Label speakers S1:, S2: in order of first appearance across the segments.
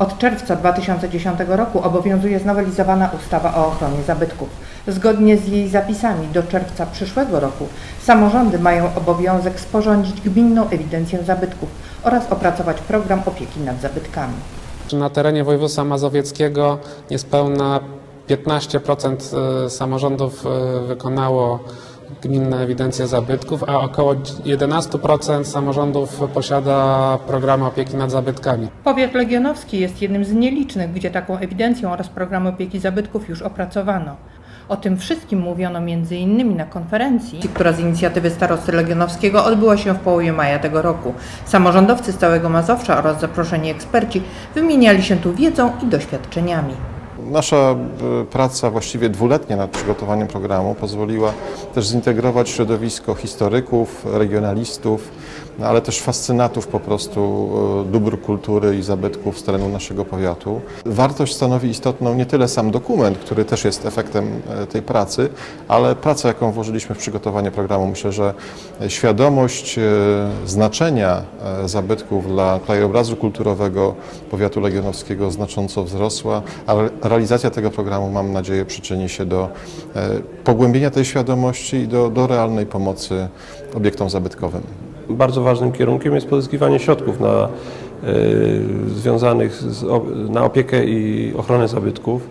S1: Od czerwca 2010 roku obowiązuje znowelizowana ustawa o ochronie zabytków. Zgodnie z jej zapisami do czerwca przyszłego roku samorządy mają obowiązek sporządzić gminną ewidencję zabytków oraz opracować program opieki nad zabytkami.
S2: Na terenie województwa mazowieckiego niespełna 15% y, samorządów y, wykonało gminne ewidencje zabytków, a około 11% samorządów posiada programy opieki nad zabytkami.
S1: Powiat legionowski jest jednym z nielicznych, gdzie taką ewidencję oraz program opieki zabytków już opracowano. O tym wszystkim mówiono m.in. na konferencji, która z inicjatywy starosty legionowskiego odbyła się w połowie maja tego roku. Samorządowcy z całego Mazowsza oraz zaproszeni eksperci wymieniali się tu wiedzą i doświadczeniami.
S3: Nasza e, praca właściwie dwuletnia nad przygotowaniem programu pozwoliła też zintegrować środowisko historyków, regionalistów, ale też fascynatów po prostu e, dóbr kultury i zabytków z terenu naszego powiatu. Wartość stanowi istotną nie tyle sam dokument, który też jest efektem e, tej pracy, ale praca, jaką włożyliśmy w przygotowanie programu. Myślę, że świadomość e, znaczenia zabytków dla krajobrazu kulturowego powiatu legionowskiego znacząco wzrosła, a re- realizacja tego programu, mam nadzieję, przyczyni się do pogłębienia tej świadomości i do, do realnej pomocy obiektom zabytkowym.
S4: Bardzo ważnym kierunkiem jest pozyskiwanie środków na, y, związanych z, na opiekę i ochronę zabytków.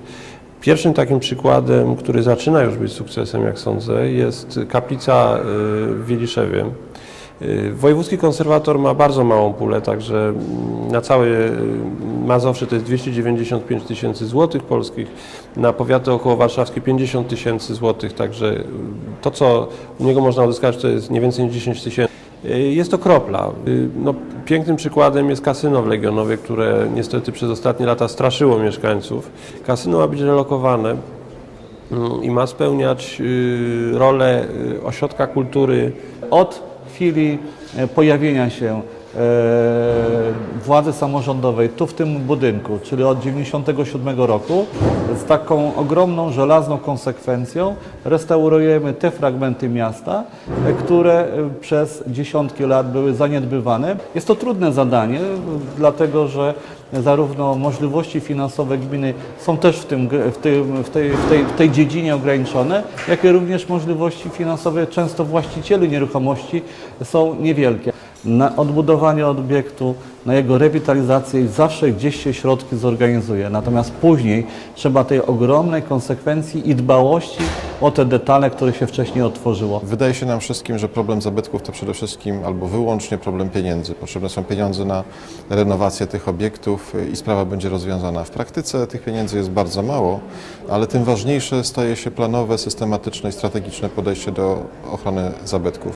S4: Pierwszym takim przykładem, który zaczyna już być sukcesem, jak sądzę, jest kaplica y, w Wieliszewie. Y, Wojewódzki konserwator ma bardzo małą pulę, także mm, na całe Mazowsze to jest 295 tysięcy złotych polskich, na powiaty około warszawskie 50 tysięcy złotych, także to, co u niego można uzyskać, to jest nie więcej niż 10 tysięcy. Y, Jest to kropla. Y, No, pięknym przykładem jest kasyno w Legionowie, które niestety przez ostatnie lata straszyło mieszkańców. Kasyno ma być relokowane mm, i ma spełniać y, rolę ośrodka kultury
S5: Od chwili e, pojawienia się władzy samorządowej tu w tym budynku, czyli od 1997 roku, z taką ogromną, żelazną konsekwencją restaurujemy te fragmenty miasta, e, które e, przez dziesiątki lat były zaniedbywane. Jest to trudne zadanie, e, dlatego że zarówno możliwości finansowe gminy są też w, tym, w, tym, w, tej, w, tej, w tej dziedzinie ograniczone, jak i również możliwości finansowe często właścicieli nieruchomości są niewielkie. Na odbudowanie obiektu, na jego rewitalizację zawsze gdzieś się środki zorganizuje. Natomiast później trzeba tej ogromnej konsekwencji i dbałości o te detale, które się wcześniej otworzyło.
S3: Wydaje się nam wszystkim, że problem zabytków to przede wszystkim albo wyłącznie problem pieniędzy. Potrzebne są pieniądze na renowację tych obiektów i sprawa będzie rozwiązana. W praktyce tych pieniędzy jest bardzo mało, ale tym ważniejsze staje się planowe, systematyczne i strategiczne podejście do ochrony zabytków.